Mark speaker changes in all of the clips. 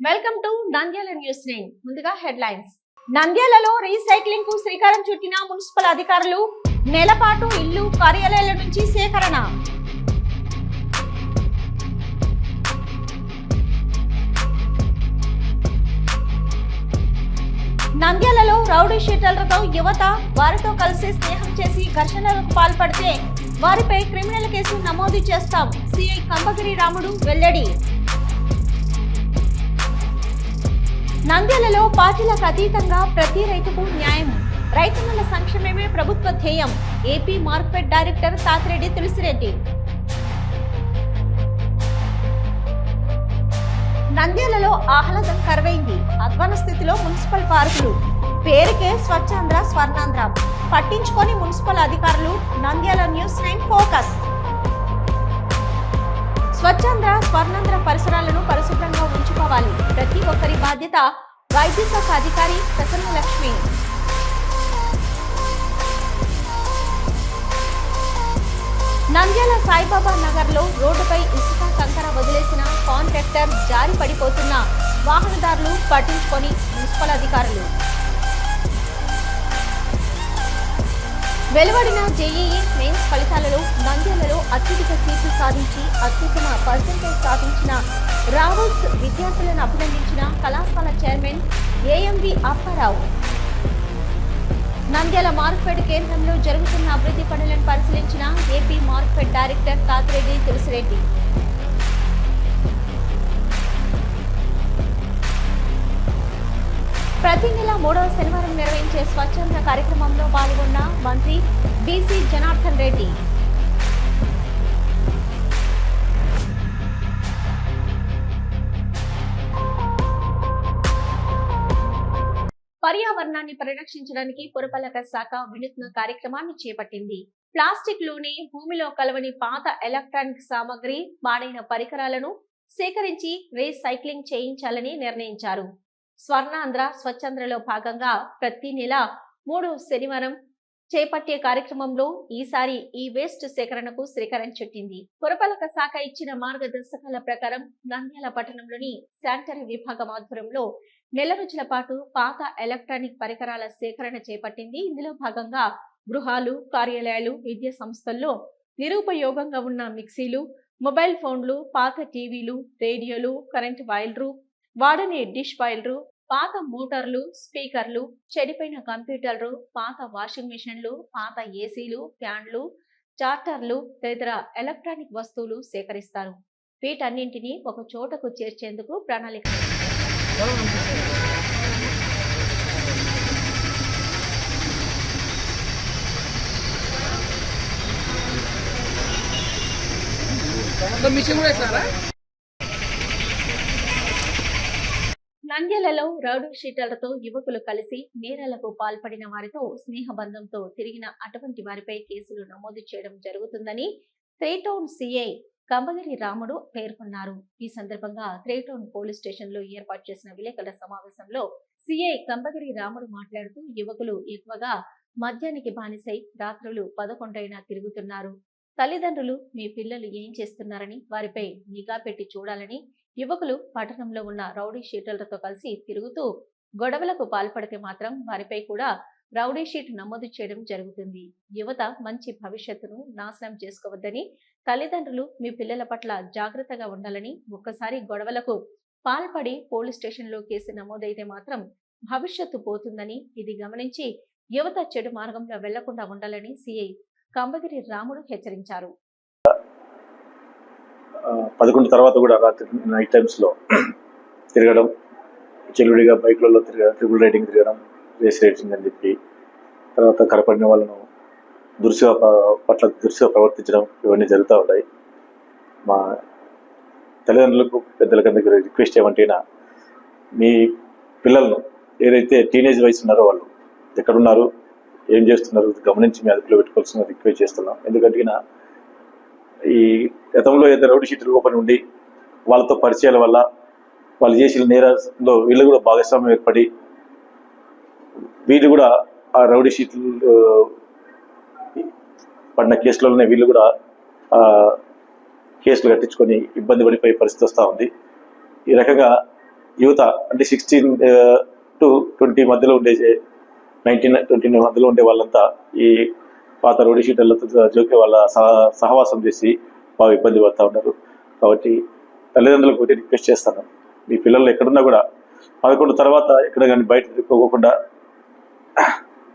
Speaker 1: Welcome to Nandyal news nine ముందుగా headlines నంద్యాలలో రీసైక్లింగ్కు శ్రీకారం చుట్టిన మున్సిపల్ అధికారులు నెలపాటు ఇల్లు కార్యాలయాల నుంచి సేకరణ. నంద్యాలలో రౌడీ షీటర్లతో యువత వారితో కలిసి స్నేహం చేసి ఘర్షణలకు పాల్పడితే వారిపై క్రిమినల్ కేసు నమోదు చేస్తాం. సిఐ కంబగిరి రాముడు వెల్లడి. నంద్యాలలో పార్టీలకు అతీతంగా ప్రతి రైతుకు న్యాయం రైతన్నల సంక్షేమమే ప్రభుత్వ ధ్యేయం. AP market director Tathireddy Tulasireddy. నంద్యాలలో ఆహ్లాదం కరువైంది. అధ్వాన స్థితిలో మున్సిపల్ పార్కులు. పేరుకే స్వచ్ఛాంధ్ర స్వర్ణాంధ్ర. పట్టించుకొని మున్సిపల్ అధికారులు నంద్యాల న్యూస్ నైన్ ఫోకస్. స్వచ్ఛంద స్వర్ణంద్ర పరిసరాలను పరిశుభ్రంగా ఉంచుకోవాలి. ప్రతి ఒక్కరి బాధ్యత వైద్య శాఖ అధికారి ప్రసన్న లక్ష్మి. నంద్యాల సాయిబాబా నగర్లో రోడ్డుపై ఇసుక కంకర వదిలేసిన కాంట్రాక్టర్ జారి పడిపోతున్న వాహనదారులు పట్టించుకొని మున్సిపల్ అధికారులు. వెలువడిన జేఈఈ మెయిన్స్ ఫలితాలలో నంద్యాలలో అత్యధిక సీట్లు సాధించి అత్యుత్తమ పర్సెంటేజ్ సాధించిన రావుల్స్ విద్యార్థులను అభినందించిన కళాశాల chairman AMV Apparao. Nandyal Markfed కేంద్రంలో జరుగుతున్న అభివృద్ధి పనులను పరిశీలించిన AP Markfed director Kathireddy Tulasireddy. ప్రతి నెల మూడవ శనివారం నిర్వహించే స్వచ్ఛంద కార్యక్రమంలో పాల్గొన్న మంత్రి బీసీ జనార్దన్ రెడ్డి. పర్యావరణాన్ని పరిరక్షించడానికి పురపాలక శాఖ వినూత్న కార్యక్రమాన్ని చేపట్టింది. ప్లాస్టిక్లోని భూమిలో కలవని పాత ఎలక్ట్రానిక్ సామాగ్రి మాడైన పరికరాలను సేకరించి రీసైక్లింగ్ చేయించాలని నిర్ణయించారు. స్వర్ణాంధ్ర స్వచ్ఛంద్రలో భాగంగా ప్రతి నెల మూడు శనివారం చేపట్టే కార్యక్రమంలో ఈసారి ఈ వేస్ట్ సేకరణకు శ్రీకారం చుట్టింది. పురపాలక శాఖ ఇచ్చిన మార్గదర్శకాల ప్రకారం నంద్యాల పట్టణంలోని శానిటరీ విభాగం ఆధ్వర్యంలో నెల రోజుల పాటు పాత ఎలక్ట్రానిక్ పరికరాల సేకరణ చేపట్టింది. ఇందులో భాగంగా గృహాలు కార్యాలయాలు విద్యా సంస్థల్లో నిరుపయోగంగా ఉన్న మిక్సీలు మొబైల్ ఫోన్లు పాత టీవీలు రేడియోలు కరెంట్ వైర్లు వాడని డిష్ వైర్లు పాత మోటార్లు స్పీకర్లు చెడిపోయిన కంప్యూటర్లు పాత వాషింగ్ మిషన్లు పాత ఏసీలు ఫ్యాన్లు చార్టర్లు తదితర ఎలక్ట్రానిక్ వస్తువులు సేకరిస్తారు. వీటన్నింటినీ ఒక చోటకు చేర్చేందుకు ప్రణాళిక
Speaker 2: మిషన్ కూడా
Speaker 1: నంద్యాలలో రౌడీ షీటర్లతో యువకులు కలిసి నేరాలకు పాల్పడిన వారితో స్నేహబంధంతో తిరిగిన అటువంటి వారిపై కేసులు నమోదు చేయడం జరుగుతుందని త్రేటౌన్ సిఐ కంబగిరి రాముడు పేర్కొన్నారు. ఈ సందర్భంగా త్రేటౌన్ పోలీస్ స్టేషన్లో ఏర్పాటు చేసిన విలేకరుల సమావేశంలో సిఐ కంబగిరి రాముడు మాట్లాడుతూ యువకులు ఎక్కువగా మద్యానికి బానిసై రాత్రులు పదకొండైనా తిరుగుతున్నారు. తల్లిదండ్రులు మీ పిల్లలు ఏం చేస్తున్నారని వారిపై నిఘా పెట్టి చూడాలని యువకులు పట్టణంలో ఉన్న రౌడీ షీటర్లతో కలిసి తిరుగుతూ గొడవలకు పాల్పడితే మాత్రం వారిపై కూడా రౌడీ షీట్ నమోదు చేయడం జరుగుతుంది. యువత మంచి భవిష్యత్తును నాశనం చేసుకోవద్దని తల్లిదండ్రులు మీ పిల్లల పట్ల జాగ్రత్తగా ఉండాలని ఒక్కసారి గొడవలకు పాల్పడి పోలీస్ స్టేషన్లో కేసు నమోదైతే మాత్రం భవిష్యత్తు పోతుందని ఇది గమనించి యువత చెడు మార్గంలో వెళ్ళకుండా ఉండాలని సిఐ కంబగిరి రాముడు హెచ్చరించారు.
Speaker 3: పదకొండు తర్వాత కూడా రాత్రి నైట్ టైమ్స్లో తిరగడం చెల్లుడిగా బైక్లలో తిరగడం ట్రిపుల్ రైడింగ్ తిరగడం రేస్ రైడింగ్ అని చెప్పి తర్వాత కనపడిన వాళ్ళను దురుసుగా పట్ల దురుసుగా ప్రవర్తించడం ఇవన్నీ జరుగుతూ ఉంటాయి మా తల్లిదండ్రులకు పెద్దలకందరికీ దగ్గర రిక్వెస్ట్ ఏమంటేనా మీ పిల్లలను ఏదైతే టీనేజ్ వయసు ఉన్నారో వాళ్ళు ఎక్కడున్నారు ఏం చేస్తున్నారు గమనించి మీ అదుపులో పెట్టుకోవాల్సిన రిక్వెస్ట్ చేస్తున్నాం. ఎందుకంటే నా ఈ గతంలో ఏదైతే రౌడీ షీట్లు ఓపెన్ ఉండి వాళ్ళతో పరిచయాల వల్ల వాళ్ళు చేసిన నేరాల్లో వీళ్ళు కూడా భాగస్వామ్యం ఏర్పడి వీళ్ళు కూడా ఆ రౌడీ షీట్లు పడిన కేసులలోనే వీళ్ళు కూడా కేసులు కట్టించుకొని ఇబ్బంది పడిపోయే పరిస్థితి వస్తూ ఉంది. ఈ రకంగా యువత అంటే సిక్స్టీన్ టు ట్వంటీ మధ్యలో ఉండే నైన్టీన్ ట్వంటీ మధ్యలో ఉండే వాళ్ళంతా ఈ పాత రోడ్డు జోకి వాళ్ళ సహ- సహవాసం చేసి బాగా ఇబ్బంది పడుతూ ఉన్నారు. కాబట్టి తల్లిదండ్రులకు ఒకటి రిక్వెస్ట్ చేస్తాను. మీ పిల్లలు ఎక్కడున్నా కూడా పదకొండు తర్వాత ఎక్కడ కానీ బయట తిప్పుకోకుండా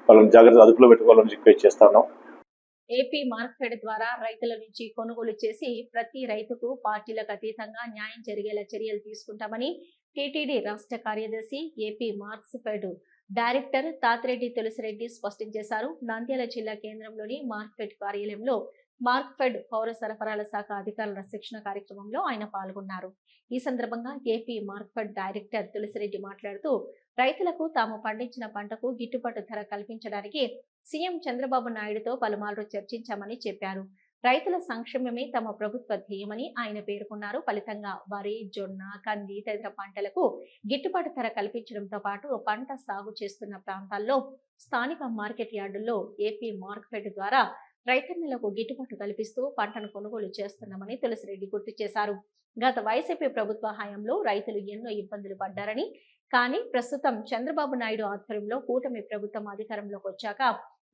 Speaker 3: వాళ్ళని జాగ్రత్త అదుపులో పెట్టుకోవాలని రిక్వెస్ట్ చేస్తాను.
Speaker 1: ఏపీ మార్కెట్ ద్వారా రైతుల నుంచి కొనుగోలు చేసి ప్రతి రైతుకు పార్టీలకు అతీతంగా న్యాయం జరిగేలా చర్యలు తీసుకుంటామని టీటీడీ రాష్ట్ర కార్యదర్శి AP Markfed director Tathireddy Tulasireddy స్పష్టం చేశారు. నంద్యాల జిల్లా కేంద్రంలోని మార్క్ఫెడ్ కార్యాలయంలో మార్క్ఫెడ్ పౌర సరఫరాల శాఖ అధికారుల శిక్షణ కార్యక్రమంలో ఆయన పాల్గొన్నారు. ఈ సందర్భంగా ఏపీ మార్క్ఫెడ్ డైరెక్టర్ తులసిరెడ్డి మాట్లాడుతూ రైతులకు తాము పండించిన పంటకు గిట్టుబాటు ధర కల్పించడానికి సీఎం చంద్రబాబు నాయుడుతో పలుమార్లు చర్చించామని చెప్పారు. రైతుల సంక్షేమమే తమ ప్రభుత్వ ధ్యేయమని ఆయన పేర్కొన్నారు. ఫలితంగా వరి జొన్న కంది తదితర పంటలకు గిట్టుబాటు ధర కల్పించడంతో పాటు పంట సాగు చేస్తున్న ప్రాంతాల్లో స్థానిక మార్కెట్ యార్డుల్లో ఏపీ మార్కెట్ ద్వారా రైతన్నలకు గిట్టుబాటు కల్పిస్తూ పంటను కొనుగోలు చేస్తున్నామని తులసిరెడ్డి గుర్తు చేశారు. గత వైసీపీ ప్రభుత్వ హయాంలో రైతులు ఎన్నో ఇబ్బందులు పడ్డారని కానీ ప్రస్తుతం చంద్రబాబు నాయుడు ఆధ్వర్యంలో కూటమి ప్రభుత్వం అధికారంలోకి వచ్చాక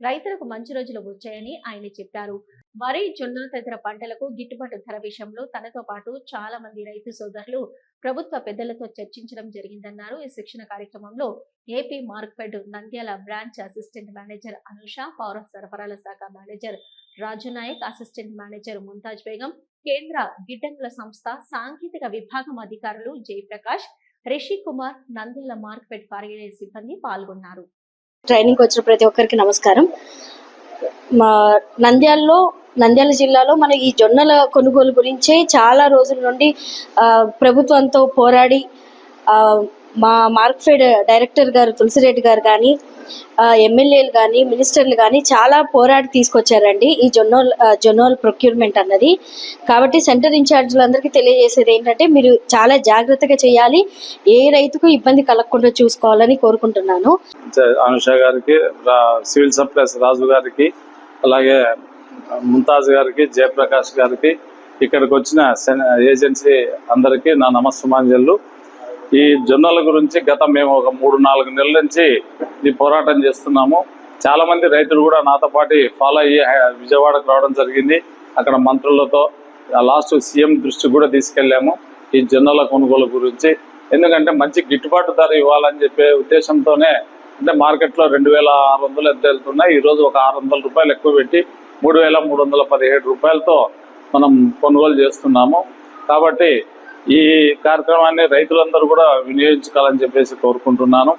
Speaker 1: రైతులకు మంచి రోజులు వచ్చాయని ఆయన చెప్పారు. వరి జొన్నలు తదితర పంటలకు గిట్టుబాటు ధర విషయంలో తనతో పాటు చాలా మంది రైతు సోదరులు ప్రభుత్వ పెద్దలతో చర్చించడం జరిగిందన్నారు. ఈ శిక్షణ కార్యక్రమంలో AP Markfed Nandyal branch assistant manager Anusha పౌర సరఫరాల శాఖ manager Raju Nayak assistant manager Mumtaz Begum కేంద్ర గిడ్డంగుల సంస్థ సాంకేతిక విభాగం అధికారులు జయప్రకాష్ రిషి కుమార్ నంద్యాల మార్క్ఫెడ్ కార్యాలయ సిబ్బంది పాల్గొన్నారు.
Speaker 4: ట్రైనింగ్ వచ్చిన ప్రతి ఒక్కరికి నమస్కారం. మా నంద్యాలలో నంద్యాల జిల్లాలో మన ఈ జొన్నల కొనుగోలు గురించే చాలా రోజుల నుండి ప్రభుత్వంతో పోరాడి మా మార్క్ఫెడ్ డైరెక్టర్ గారు తులసిరెడ్డి గారు కానీ ఎమ్మెల్యేలు కానీ మినిస్టర్లు కానీ చాలా పోరాడి తీసుకొచ్చారండి ఈ జొన్నోల్ జొన్నోల్ ప్రొక్యూర్మెంట్ అన్నది. కాబట్టి సెంటర్ ఇన్ఛార్జీలందరికీ తెలియజేసేది ఏంటంటే మీరు చాలా జాగ్రత్తగా చేయాలి. ఏ రైతుకు ఇబ్బంది కలగకుండా చూసుకోవాలని కోరుకుంటున్నాను.
Speaker 5: అనుష గారికి సివిల్ సప్లైస్ రాజు గారికి అలాగే ముంతాజ్ గారికి జయప్రకాష్ గారికి ఇక్కడికి వచ్చిన ఏజెన్సీ అందరికీ నా నమస్సుమాంజలు. ఈ జొన్నల గురించి గత మేము ఒక మూడు నాలుగు నెలల నుంచి ఈ పోరాటం చేస్తున్నాము. చాలా మంది రైతులు కూడా నాతో పాటు ఫాలో అయ్యి విజయవాడకు రావడం జరిగింది. అక్కడ మంత్రులతో లాస్ట్ సీఎం దృష్టికి కూడా తీసుకెళ్ళాము ఈ జొన్నల కొనుగోలు గురించి. ఎందుకంటే మంచి గిట్టుబాటు ధర ఇవ్వాలని చెప్పే ఉద్దేశంతోనే అంటే మార్కెట్లో రెండు వేల ఆరు వందలు ఎంత వెళ్తున్నాయి ఈరోజు ఒక ఆరు వందల రూపాయలు ఎక్కువ పెట్టి మూడు వేల మూడు వందల పదిహేడు రూపాయలతో మనం కొనుగోలు చేస్తున్నాము. కాబట్టి ఈ కార్యక్రమాన్ని రైతులందరూ కూడా వినియోగించుకోవాలని చెప్పేసి కోరుకుంటున్నాను.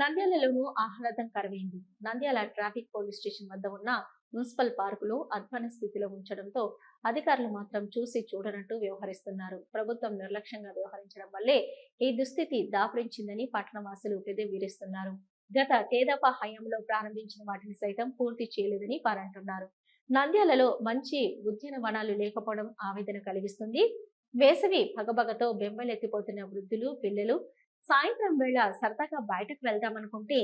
Speaker 1: నంద్యాలలోనూ ఆహ్లాదం కరవైంది. నంద్యాల ట్రాఫిక్ పోలీస్ స్టేషన్ వద్ద ఉన్న మున్సిపల్ పార్కులో అధ్వాన స్థితిలో ఉంచడంతో అధికారులు మాత్రం చూసి చూడనట్టు వ్యవహరిస్తున్నారు. ప్రభుత్వం నిర్లక్ష్యంగా వ్యవహరించడం వల్లే ఈ దుస్థితి దాపురించిందని పట్టణవాసులు పెదవిరుస్తున్నారు గత తేదప హయాంలో ప్రారంభించిన వాటిని సైతం పూర్తి చేయలేదని వారంటున్నారు. నంద్యాలలో మంచి ఉద్యానవనాలు లేకపోవడం ఆవేదన కలిగిస్తుంది. వేసవి పగబగతో బెంబలెత్తిపోతున్న వృద్ధులు పిల్లలు సాయంత్రం వేళ సరదాగా బయటకు వెళ్దామనుకుంటే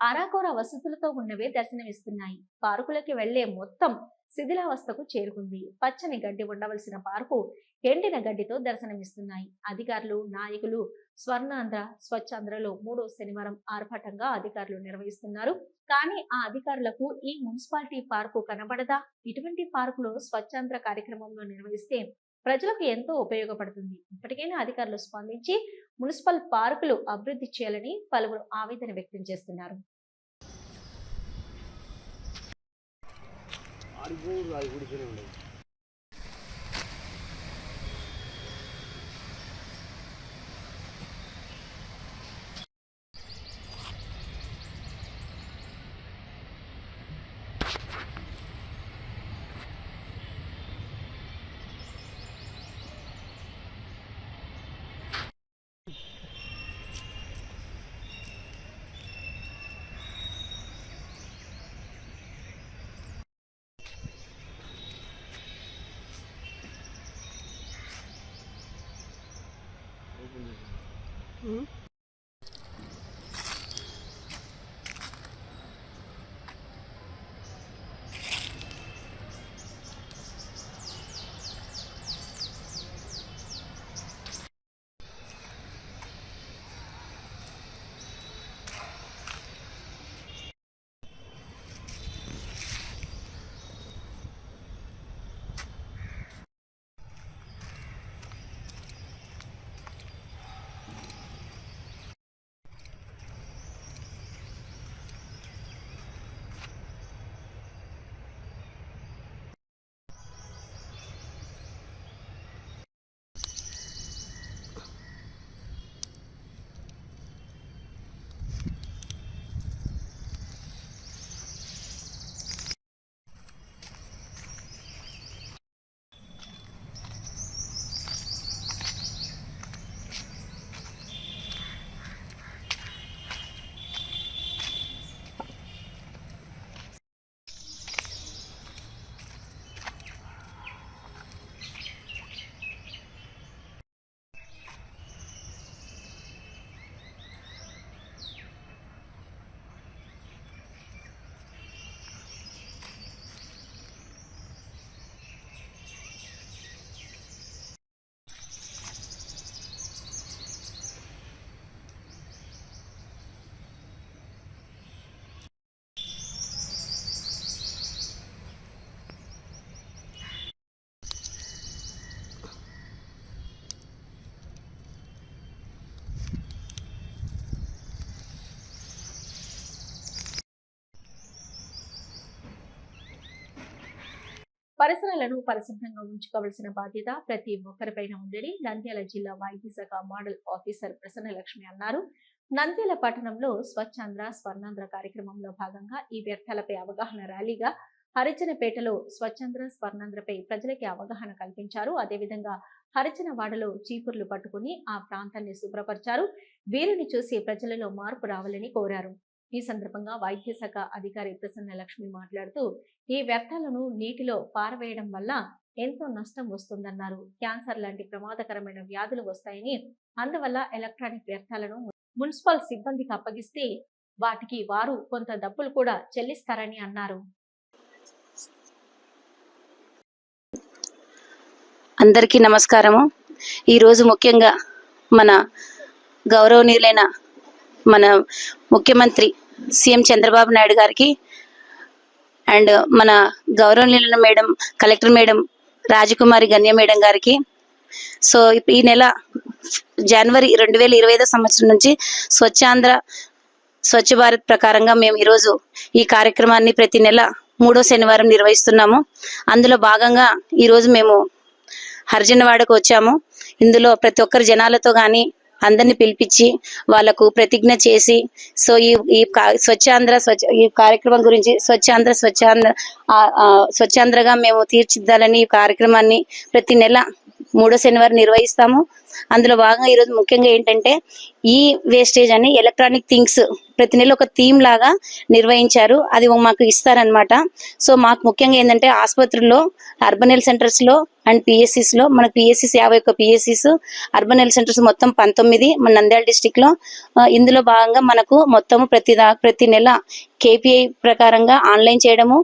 Speaker 1: అరాకొర వసతులతో ఉన్నవే దర్శనమిస్తున్నాయి. పార్కులకి వెళ్ళే మొత్తం శిథిలావస్థకు చేరుకుంది. పచ్చని గడ్డి ఉండవలసిన పార్కు ఎండిన గడ్డితో దర్శనమిస్తున్నాయి. అధికారులు నాయకులు స్వర్ణాంధ్ర స్వచ్ఛాంధ్రలో మూడో శనివారం ఆర్భాటంగా అధికారులు నిర్వహిస్తున్నారు. కానీ ఆ అధికారులకు ఈ మున్సిపాలిటీ పార్కు కనబడదా? ఇటువంటి పార్కులో స్వచ్ఛాంధ్ర కార్యక్రమంలో నిర్వహిస్తే ప్రజలకు ఎంతో ఉపయోగపడుతుంది. ఇప్పటికైనా అధికారులు స్పందించి మున్సిపల్ పార్కులు అభివృద్ధి చేయాలని పలువురు ఆవేదన వ్యక్తం చేస్తున్నారు. ఆడిపో పరిసరాలను పరిశుభ్రంగా ఉంచుకోవాల్సిన బాధ్యత ప్రతి ఒక్కరిపైన ఉందని నంద్యాల జిల్లా వైద్య శాఖ మోడల్ ఆఫీసర్ ప్రసన్న లక్ష్మి అన్నారు. నంద్యాల పట్టణంలో స్వచ్ఛాంధ్ర స్వర్ణాంధ్ర కార్యక్రమంలో భాగంగా ఈ వ్యర్థాలపై అవగాహన ర్యాలీగా హరిచనపేటలో స్వచ్ఛంద్ర స్వర్ణాంధ్రపై ప్రజలకి అవగాహన కల్పించారు. అదేవిధంగా హరిజనవాడలో చీపుర్లు పట్టుకుని ఆ ప్రాంతాన్ని శుభ్రపరిచారు. వీరిని చూసి ప్రజలలో మార్పు రావాలని కోరారు. ఈ సందర్భంగా వైద్య శాఖ అధికారి ప్రసన్న లక్ష్మి మాట్లాడుతూ ఈ వ్యర్థాలను నీటిలో పారవేయడం వల్ల ఎంతో నష్టం వస్తుందన్నారు. క్యాన్సర్ లాంటి ప్రమాదకరమైన వ్యాధులు వస్తాయని అందువల్ల ఎలక్ట్రానిక్ వ్యర్థాలను మున్సిపల్ సిబ్బందికి అప్పగిస్తే వాటికి వారు కొంత డబ్బులు కూడా చెల్లిస్తారని అన్నారు.
Speaker 6: అందరికీ నమస్కారము. ఈరోజు ముఖ్యంగా మన గౌరవనీయులైన మన ముఖ్యమంత్రి సీఎం చంద్రబాబు నాయుడు గారికి అండ్ మన గౌరవనీయులైన madam collector madam Rajakumari Ganya madam గారికి. సో ఈ నెల జనవరి రెండు వేల ఇరవై ఐదో సంవత్సరం నుంచి స్వచ్ఛాంధ్ర స్వచ్ఛ భారత్ ప్రకారంగా మేము ఈరోజు ఈ కార్యక్రమాన్ని ప్రతి నెల మూడో శనివారం నిర్వహిస్తున్నాము. అందులో భాగంగా ఈరోజు మేము హర్జనవాడకు వచ్చాము. ఇందులో ప్రతి ఒక్కరు జనాలతో కానీ అందరిని పిలిపించి వాళ్ళకు ప్రతిజ్ఞ చేసి సో ఈ ఈ స్వచ్ఛాంధ్ర స్వచ్ఛ ఈ కార్యక్రమం గురించి స్వచ్ఛాంధ్ర స్వచ్ఛాంధ్ర స్వచ్ఛాంధ్రగా మేము తీర్చిద్దాలని ఈ కార్యక్రమాన్ని ప్రతి నెల మూడో శనివారం నిర్వహిస్తాము. అందులో భాగంగా ఈరోజు ముఖ్యంగా ఏంటంటే ఈ వేస్టేజ్ అని ఎలక్ట్రానిక్ థింగ్స్ ప్రతి నెల ఒక థీమ్ లాగా నిర్వహించారు. అది మాకు ఇస్తారనమాట సో మాకు ముఖ్యంగా ఏంటంటే ఆసుపత్రుల్లో అర్బన్ హెల్త్ సెంటర్స్లో అండ్ పిఎస్సిస్లో మనకు పిఎస్సిస్ యాభై ఒక్క పిఎస్సిస్ అర్బన్ హెల్త్ సెంటర్స్ మొత్తం పంతొమ్మిది మన నంద్యాల డిస్టిక్లో. ఇందులో భాగంగా మనకు మొత్తం ప్రతి ప్రతి నెల కేపీఐ ప్రకారంగా ఆన్లైన్ చేయడము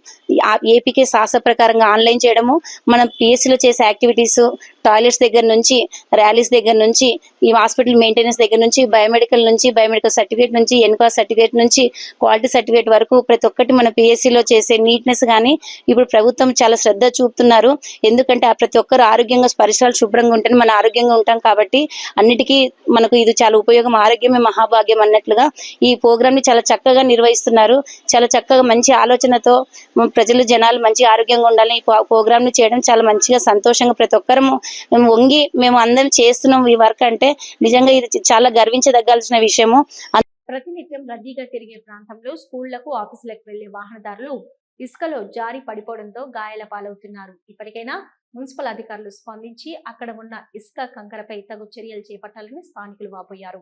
Speaker 6: ఏపీకే శాస ప్రకారంగా ఆన్లైన్ చేయడము మనం పిఎస్సిలో చేసే యాక్టివిటీస్ టాయిలెట్స్ దగ్గర నుంచి ర్యాలీస్ దగ్గర నుంచి ఈ హాస్పిటల్ మెయింటెనెన్స్ దగ్గర నుంచి బయోమెడికల్ నుంచి బయోమెడికల్ సర్టిఫికేట్ నుంచి ఎన్కా సర్టిఫికేట్ నుంచి క్వాలిటీ సర్టిఫికేట్ వరకు ప్రతి ఒక్కటి మన పిఎస్సిలో చేసే నీట్నెస్ కానీ ఇప్పుడు ప్రభుత్వం చాలా శ్రద్ధ చూపుతున్నారు. ఎందుకంటే ఆ ప్రతి ఒక్కరు ఆరోగ్యంగా పరిసరాలు శుభ్రంగా ఉంటే మన ఆరోగ్యంగా ఉంటాం కాబట్టి అన్నిటికీ మనకు ఇది చాలా ఉపయోగం ఆరోగ్యమే మహాభాగ్యం అన్నట్లుగా ఈ ప్రోగ్రామ్ని చాలా చక్కగా నిర్వహిస్తున్నారు. చాలా చక్కగా మంచి ఆలోచనతో ప్రజలు జనాలు మంచి ఆరోగ్యంగా ఉండాలని ఈ ప్రోగ్రామ్ని చేయడం చాలా మంచిగా సంతోషంగా ప్రతి ఒక్కరము వంగి మేము అందరం చేస్తున్నాం ఈ వర్క్ అంటే నిజంగా ఇది చాలా గర్వించదగ్గాల్సిన విషయము.
Speaker 1: ప్రతినిత్యం రద్దీగా తిరిగే ప్రాంతంలో స్కూళ్ళకు ఆఫీసులకు వెళ్ళే వాహనదారులు ఇసుకలో జారి పడిపోవడంతో గాయాల పాలవుతున్నారు. ఇప్పటికైనా మున్సిపల్ అధికారులు స్పందించి అక్కడ ఉన్న ఇసుక కంకరపై తగు చర్యలు చేపట్టాలని స్థానికులు వాపోయారు.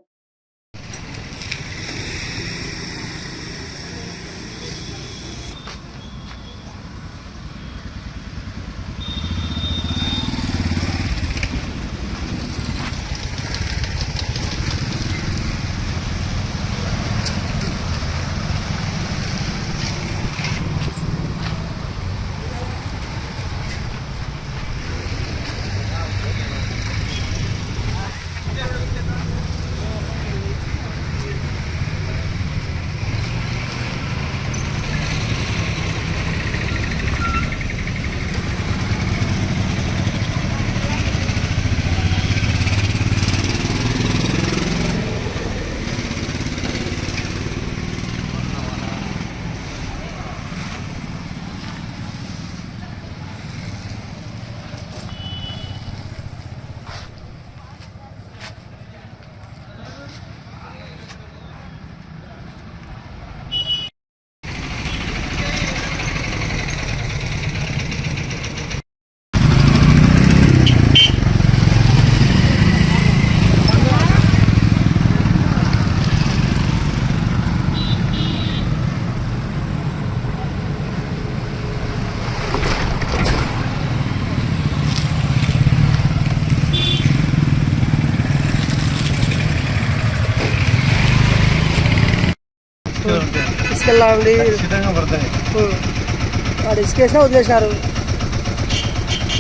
Speaker 2: వాడు ఇసుకేసినా వదిలేసినారు.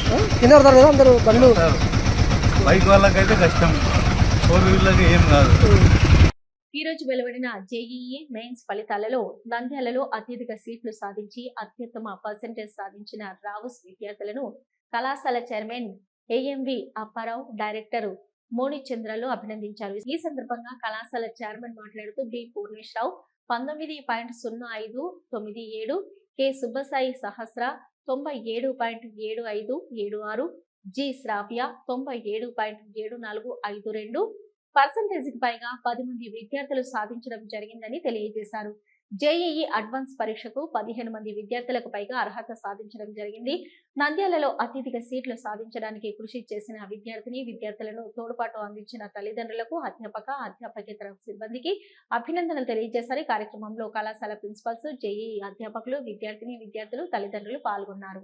Speaker 2: ఆ? కింద పడతారు కదా అందరూ బండ్లు
Speaker 7: బైక్ వాళ్ళకైతే కష్టం. ఫోర్ వీలర్కి ఏం కాదు.
Speaker 1: ఈ రోజు వెలువడిన జేఈఈ మెయిన్స్ ఫలితాలలో నంద్యాలలో అత్యధిక సీట్లు సాధించి అత్యుత్తమ పర్సెంటేజ్ సాధించిన రావుస్ విద్యార్థులను కళాశాల చైర్మన్ ఏఎంవి అప్పారావు డైరెక్టర్ మోని చంద్రలు అభినందించారు. ఈ సందర్భంగా కళాశాల చైర్మన్ మాట్లాడుతూ బి పూర్ణేశ్వరరావు పంతొమ్మిది పాయింట్ సున్నా ఐదు తొమ్మిది ఏడు కె సుబ్బసాయి సహస్ర తొంభై ఏడు పాయింట్ ఏడు ఐదు ఏడు ఆరు జి శ్రావ్య తొంభై ఏడు పాయింట్ ఏడు నాలుగు ఐదు రెండు పర్సంటేజ్కి పైగా పది మంది విద్యార్థులు సాధించడం జరిగిందని తెలియజేశారు. జేఈఈ అడ్వాన్స్ పరీక్షకు పదిహేను మంది విద్యార్థులకు పైగా అర్హత సాధించడం జరిగింది. నంద్యాలలో అత్యధిక సీట్లు సాధించడానికి కృషి చేసిన విద్యార్థిని విద్యార్థులను తోడ్పాటు అందించిన తల్లిదండ్రులకు అధ్యాపక అధ్యాపకేతర సిబ్బందికి అభినందనలు తెలియజేశారు. కార్యక్రమంలో కళాశాల ప్రిన్సిపల్స్ జేఈఈ అధ్యాపకులు విద్యార్థిని విద్యార్థులు తల్లిదండ్రులు పాల్గొన్నారు.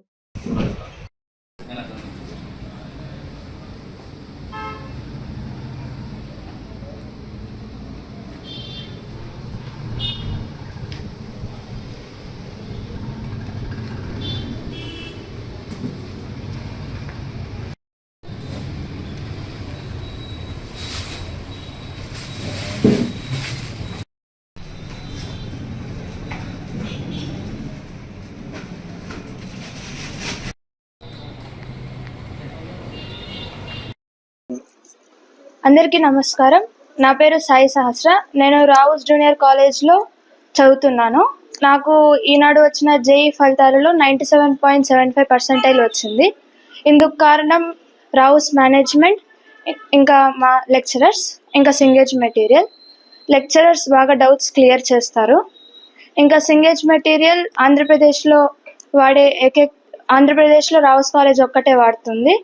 Speaker 8: అందరికీ నమస్కారం. నా పేరు సాయి సహస్ర. నేను రావుస్ జూనియర్ కాలేజ్లో చదువుతున్నాను. నాకు ఈనాడు వచ్చిన జేఈ ఫలితాలలో ninety seven point seven five percentile వచ్చింది. ఇందుకు కారణం రావుస్ మేనేజ్మెంట్ ఇంకా మా లెక్చరర్స్ ఇంకా సింగేజ్ మెటీరియల్. లెక్చరర్స్ బాగా డౌట్స్ క్లియర్ చేస్తారు. ఇంకా సింగేజ్ మెటీరియల్ ఆంధ్రప్రదేశ్లో వాడే ఏకే ఆంధ్రప్రదేశ్లో రావుస్ కాలేజ్ ఒక్కటే వాడుతుంది.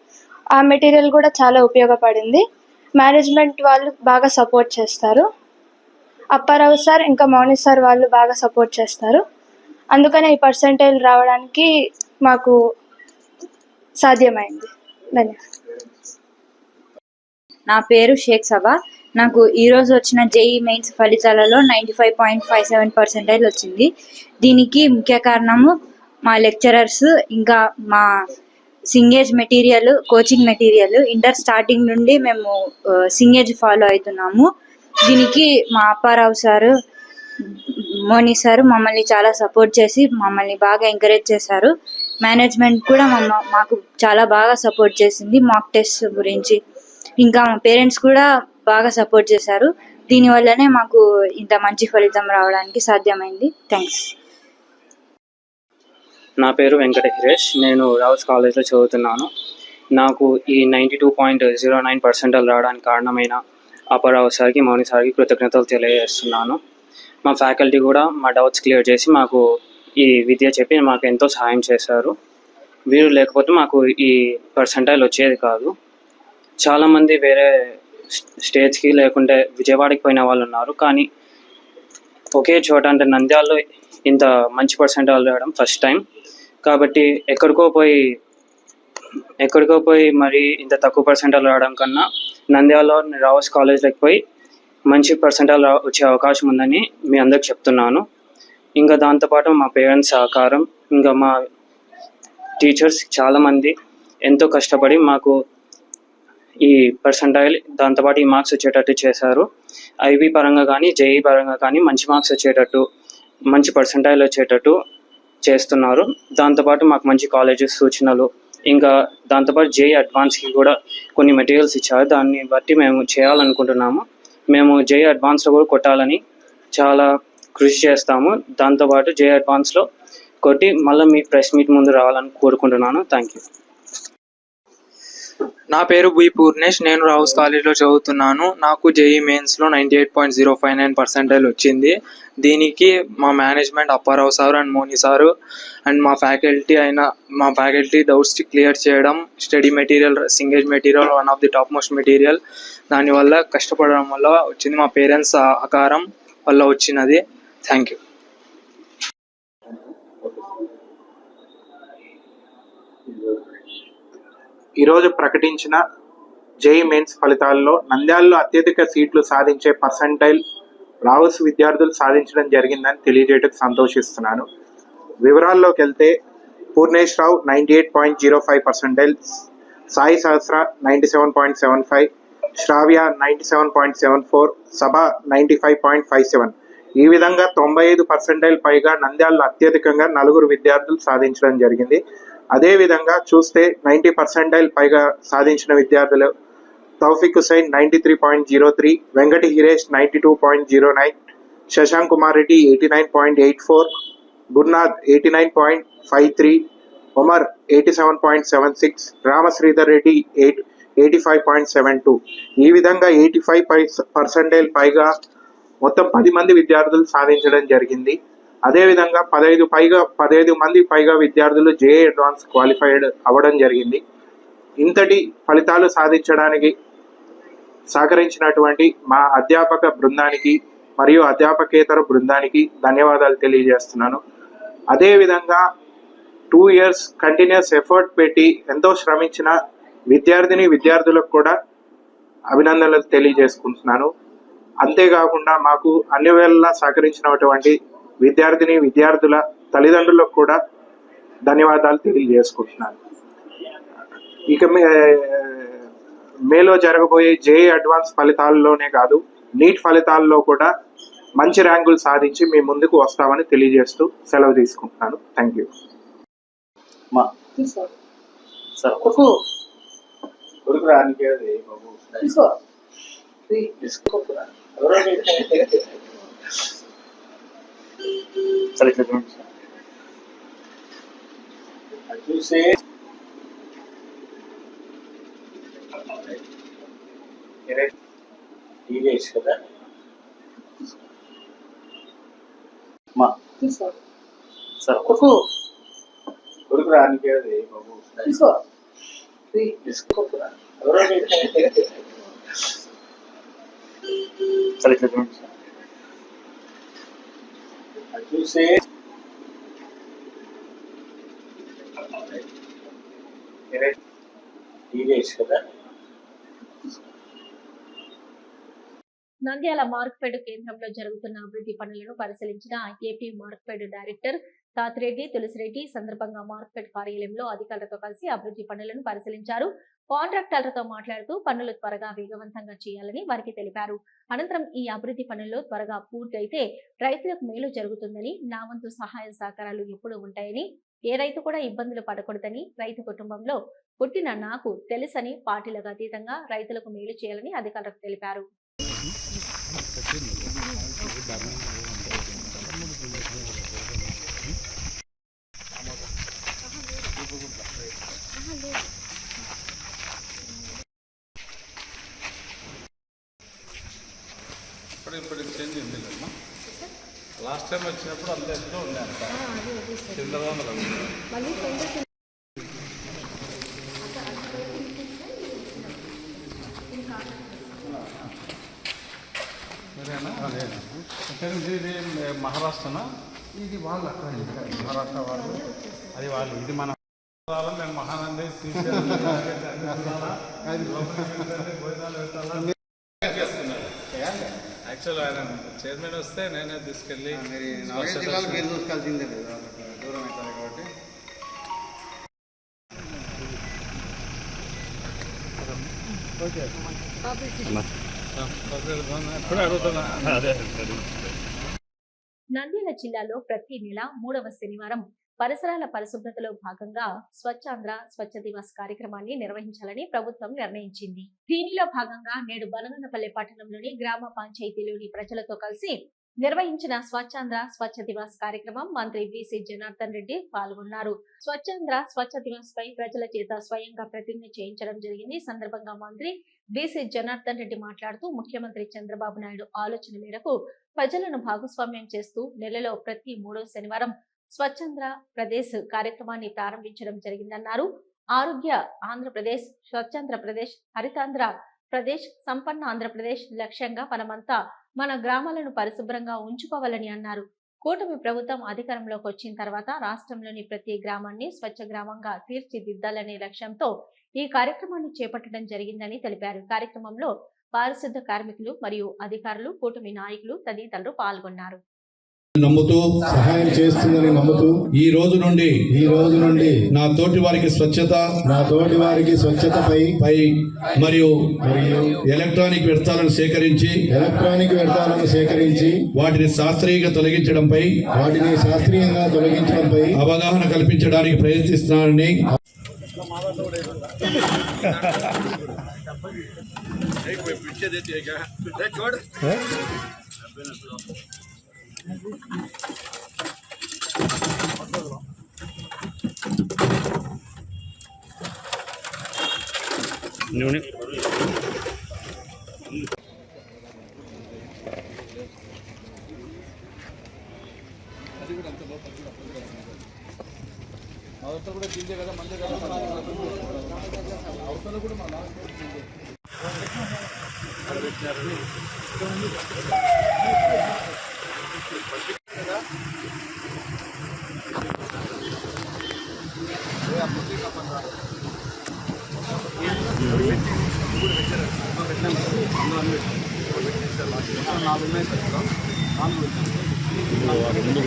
Speaker 8: ఆ మెటీరియల్ కూడా చాలా ఉపయోగపడింది. మేనేజ్మెంట్ వాళ్ళు బాగా సపోర్ట్ చేస్తారు. అప్పారావు సార్ ఇంకా మౌని సార్ వాళ్ళు బాగా సపోర్ట్ చేస్తారు. అందుకనే ఈ పర్సంటేజ్ రావడానికి మాకు సాధ్యమైంది. ధన్యవాదాలు.
Speaker 9: నా పేరు షేక్ సబా నాకు ఈరోజు వచ్చిన జేఈ మెయిన్స్ ఫలితాలలో ninety five point five seven percentage వచ్చింది. దీనికి ముఖ్య కారణము మా లెక్చరర్స్ ఇంకా మా సింగేజ్ material coaching material inter starting నుండి మేము సింగేజ్ ఫాలో అవుతున్నాము. దీనికి మా అప్పారావు సారు మోని సారు మమ్మల్ని చాలా సపోర్ట్ చేసి మమ్మల్ని బాగా ఎంకరేజ్ చేశారు. మేనేజ్మెంట్ కూడా మమ్మ మాకు చాలా బాగా సపోర్ట్ చేసింది మాక్ టెస్ట్ గురించి. ఇంకా మా పేరెంట్స్ కూడా బాగా సపోర్ట్ చేశారు. దీనివల్లనే మాకు ఇంత మంచి ఫలితం రావడానికి సాధ్యమైంది. థ్యాంక్స్
Speaker 10: నా పేరు వెంకట హిరేష్ నేను రావుస్ కాలేజ్లో చదువుతున్నాను. నాకు ఈ ninety two point zero nine percentile రావడానికి కారణమైన అపరావు సార్కి మౌని సార్కి కృతజ్ఞతలు తెలియజేస్తున్నాను. మా ఫ్యాకల్టీ కూడా మా డౌట్స్ క్లియర్ చేసి మాకు ఈ విద్య చెప్పి మాకు ఎంతో సహాయం చేశారు. వీరు లేకపోతే మాకు ఈ పర్సెంటైల్ వచ్చేది కాదు. చాలామంది వేరే స్టేట్స్కి లేకుంటే విజయవాడకి పోయిన వాళ్ళు ఉన్నారు. కానీ ఒకే చోట అంటే నంద్యాలలో ఇంత మంచి పర్సెంటేజ్ రావడం ఫస్ట్ టైం. కాబట్టి ఎక్కడికో పోయి ఎక్కడికో పోయి మరి ఇంత తక్కువ పర్సెంటాలు రావడం కన్నా నంద్యాలలో రావస్ కాలేజ్లోకి పోయి మంచి పర్సెంటాలు రా వచ్చే అవకాశం ఉందని మీ అందరికి చెప్తున్నాను. ఇంకా దాంతోపాటు మా పేరెంట్స్ సహకారం ఇంకా మా టీచర్స్ చాలామంది ఎంతో కష్టపడి మాకు ఈ పర్సంటైల్ దాంతోపాటు ఈ మార్క్స్ వచ్చేటట్టు చేశారు. ఐబీ పరంగా కానీ జేఈ పరంగా కానీ మంచి మార్క్స్ వచ్చేటట్టు మంచి పర్సంటైల్ వచ్చేటట్టు చేస్తున్నారు. దాంతోపాటు మాకు మంచి కాలేజెస్ సూచనలు ఇంకా దాంతోపాటు జేఈ అడ్వాన్స్కి కూడా కొన్ని మెటీరియల్స్ ఇచ్చారు. దాన్ని బట్టి మేము చేయాలనుకుంటున్నాము. మేము జేఈ అడ్వాన్స్లో కూడా కొట్టాలని చాలా కృషి చేస్తాము. దాంతోపాటు జేఈ అడ్వాన్స్లో కొట్టి మళ్ళీ మీ ప్రెస్ మీట్ ముందు రావాలని కోరుకుంటున్నాను. థ్యాంక్ యూ
Speaker 11: నా పేరు బి పూర్ణేష్. నేను రావుస్ కాలేజ్లో చదువుతున్నాను. నాకు జేఈ మెయిన్స్లో ninety eight point zero five nine percentage వచ్చింది. దీనికి మా management Apparao sir and Moni sir and మా ఫ్యాకల్టీ అయిన మా ఫ్యాకల్టీ డౌట్స్ క్లియర్ చేయడం study material సింగేజ్ material one of the top most material దానివల్ల కష్టపడడం వల్ల వచ్చింది. మా పేరెంట్స్ ఆకారం వల్ల వచ్చినది. థ్యాంక్ యూ
Speaker 12: ఈరోజు ప్రకటించిన జేఈ మెయిన్స్ ఫలితాల్లో నంద్యాలలో అత్యధిక సీట్లు సాధించే పర్సంటైల్ రావుస్ విద్యార్థులు సాధించడం జరిగిందని తెలియజేయటకు సంతోషిస్తున్నాను. వివరాల్లోకి వెళ్తే Purnesh Rao ninety eight point zero five percentile Sai Sahasra ninety seven point seven five Shravya ninety seven point seven four Saba ninety five point five seven. ఈ విధంగా తొంభై ఐదు పర్సెంటైల్ పైగా నంద్యాలలో అత్యధికంగా నలుగురు విద్యార్థులు సాధించడం జరిగింది. అదేవిధంగా చూస్తే నైంటీ పర్సెంటైల్ పైగా సాధించిన విద్యార్థులు Taufiq Hussain ninety three point zero three Venkati Hiresh ninety two point zero nine Shashank Kumar Reddy eighty nine point eight four Gurunath eighty nine point five three Omar eighty seven point seven six Ramasridhar Reddy eight eighty five point seven two. ఈ విధంగా eighty five pi percentage పైగా మొత్తం పది మంది విద్యార్థులు సాధించడం జరిగింది. అదేవిధంగా పదహైదు పైగా పదహైదు మంది పైగా విద్యార్థులు జేఏ అడ్వాన్స్ క్వాలిఫైడ్ అవ్వడం జరిగింది. ఇంతటి ఫలితాలు సాధించడానికి సహకరించినటువంటి మా అధ్యాపక బృందానికి మరియు అధ్యాపకేతర బృందానికి ధన్యవాదాలు తెలియజేస్తున్నాను. అదేవిధంగా టూ ఇయర్స్ కంటిన్యూస్ ఎఫర్ట్ పెట్టి ఎంతో శ్రమించిన విద్యార్థిని విద్యార్థులకు కూడా అభినందనలు తెలియజేసుకుంటున్నాను. అంతేకాకుండా మాకు అన్ని వేళలా సహకరించినటువంటి విద్యార్థిని విద్యార్థుల తల్లిదండ్రులకు కూడా ధన్యవాదాలు తెలియజేసుకుంటున్నాను. ఇక మీ మేలో జరగబోయే జే అడ్వాన్స్ ఫలితాల్లోనే కాదు నీట్ ఫలితాల్లో కూడా మంచి ర్యాంకులు సాధించి మీ ముందుకు వస్తామని తెలియజేస్తూ సెలవు తీసుకుంటున్నాను. Thank you.
Speaker 3: మా సార్ కొడుకు రానికి అది బాబు సరే ఇట్లా చూడండి సార్ అది చూసి టీనేజ్ కదా? మా సార్ కొడుకు. రానికి అది బాబు సరే. చూడండి చూసి. టీనేజ్ కదా?
Speaker 1: నంద్యాల మార్క్ఫెడ్ కేంద్రంలో జరుగుతున్న అభివృద్ధి పనులను పరిశీలించిన AP Markfed director Tathireddy Tulasireddy సందర్భంగా మార్క్ఫెడ్ కార్యాలయంలో అధికారులతో కలిసి అభివృద్ధి పనులను పరిశీలించారు. కాంట్రాక్టర్లతో మాట్లాడుతూ పనులు త్వరగా వేగవంతంగా చేయాలని వారికి తెలిపారు. అనంతరం ఈ అభివృద్ధి పనులు త్వరగా పూర్తయితే రైతులకు మేలు జరుగుతుందని నా వంతు సహాయ సహకారాలు ఎప్పుడూ ఉంటాయని ఏ రైతు కూడా ఇబ్బందులు పడకూడదని రైతు కుటుంబంలో పుట్టిన నాకు తెలుసని పార్టీలకు అతీతంగా రైతులకు మేలు చేయాలని అధికారులకు తెలిపారు.
Speaker 5: ఇప్పుడు ఇప్పుడు చేంజ్ ఉంది కదమ్మా లాస్ట్ టైం వచ్చినప్పుడు అంత ఎంతో ఉండే అంత చిల్లర వందలు ఉంది. సరేనా ఎక్కడి నుంచి ఇది మహారాష్ట్రనా
Speaker 2: ఇది వాళ్ళు అక్కడ
Speaker 5: మహారాష్ట్ర వాళ్ళు. అది వాళ్ళు. ఇది మన మేము మహానంది? యాక్చువల్ ఆయన చైర్మన్ వస్తే నేనే తీసుకెళ్ళి
Speaker 7: చూసుకోవాల్సిందే దూరం అవుతుంది కాబట్టి.
Speaker 5: ఎప్పుడే అడుగుతున్నా. అదే.
Speaker 1: నంద్యాల జిల్లాలో ప్రతి నెల మూడవ శనివారం పరిసరాల పరిశుభ్రతలో భాగంగా స్వచ్ఛాంధ్ర స్వచ్ఛ దివాస్ కార్యక్రమాన్ని నిర్వహించాలని ప్రభుత్వం నిర్ణయించింది. దీనిలో భాగంగా నేడు బనగనపల్లి పట్టణంలోని గ్రామ పంచాయతీలోని ప్రజలతో కలిసి నిర్వహించిన స్వచ్ఛాంధ్ర స్వచ్ఛ దివాస్ కార్యక్రమం మంత్రి బీసీ జనార్దన్ రెడ్డి పాల్గొన్నారు. స్వచ్ఛాంధ్ర స్వచ్ఛ దివాస్ పై ప్రజల చేత స్వయంగా ప్రతిజ్ఞ చేయించడం జరిగింది. సందర్భంగా మంత్రి బీసీ జనార్దన్ రెడ్డి మాట్లాడుతూ ముఖ్యమంత్రి చంద్రబాబు నాయుడు ఆలోచన మేరకు ప్రజలను భాగస్వామ్యం చేస్తూ నెలలో ప్రతి మూడో శనివారం స్వచ్ఛంద్ర ప్రదేశ్ కార్యక్రమాన్ని ప్రారంభించడం జరిగిందన్నారు. ఆరోగ్య ఆంధ్రప్రదేశ్ స్వచ్ఛంద్ర ప్రదేశ్ హరితాంధ్ర ప్రదేశ్ సంపన్న ఆంధ్రప్రదేశ్ లక్ష్యంగా మనమంతా మన గ్రామాలను పరిశుభ్రంగా ఉంచుకోవాలని అన్నారు. కూటమి ప్రభుత్వం అధికారంలోకి వచ్చిన తర్వాత రాష్ట్రంలోని ప్రతి గ్రామాన్ని స్వచ్ఛ గ్రామంగా తీర్చిదిద్దాలనే లక్ష్యంతో ఈ కార్యక్రమాన్ని చేపట్టడం జరిగిందని తెలిపారు. కార్యక్రమంలో పారిశుద్ధ కార్మికులు మరియు అధికారులు కూటమి నాయకులు తదితరులు పాల్గొన్నారు.
Speaker 13: నమ్ముతూ సహాయం చేస్తుందని నమ్ముతూ ఈ రోజు నుండి ఈ రోజు నుండి నా తోటి వారికి స్వచ్ఛత నా తోటి వారికి స్వచ్ఛతపై పై మరియు మరియు ఎలక్ట్రానిక్ వ్యర్థాలను సేకరించి ఎలక్ట్రానిక్ వ్యర్థాలను సేకరించి వాటిని శాస్త్రీయంగా తొలగించడంపై వాటిని శాస్త్రీయంగా తొలగించడంపై అవగాహన కల్పించడానికి ప్రయత్నిస్తున్నానని
Speaker 1: पीछे देती है क्या? छोड़। नहीं
Speaker 7: అవతల కూడా దిందే కదా మందే కదా
Speaker 14: అవతల కూడా మా
Speaker 7: నాలుగు ఉన్నాయి సార్ నాలుగు రెండు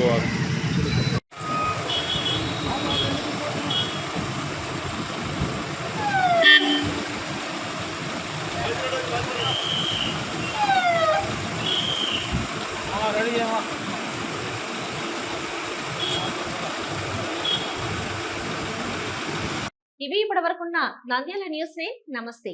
Speaker 1: ఉన్న నంద్యాల న్యూస్ని నమస్తే.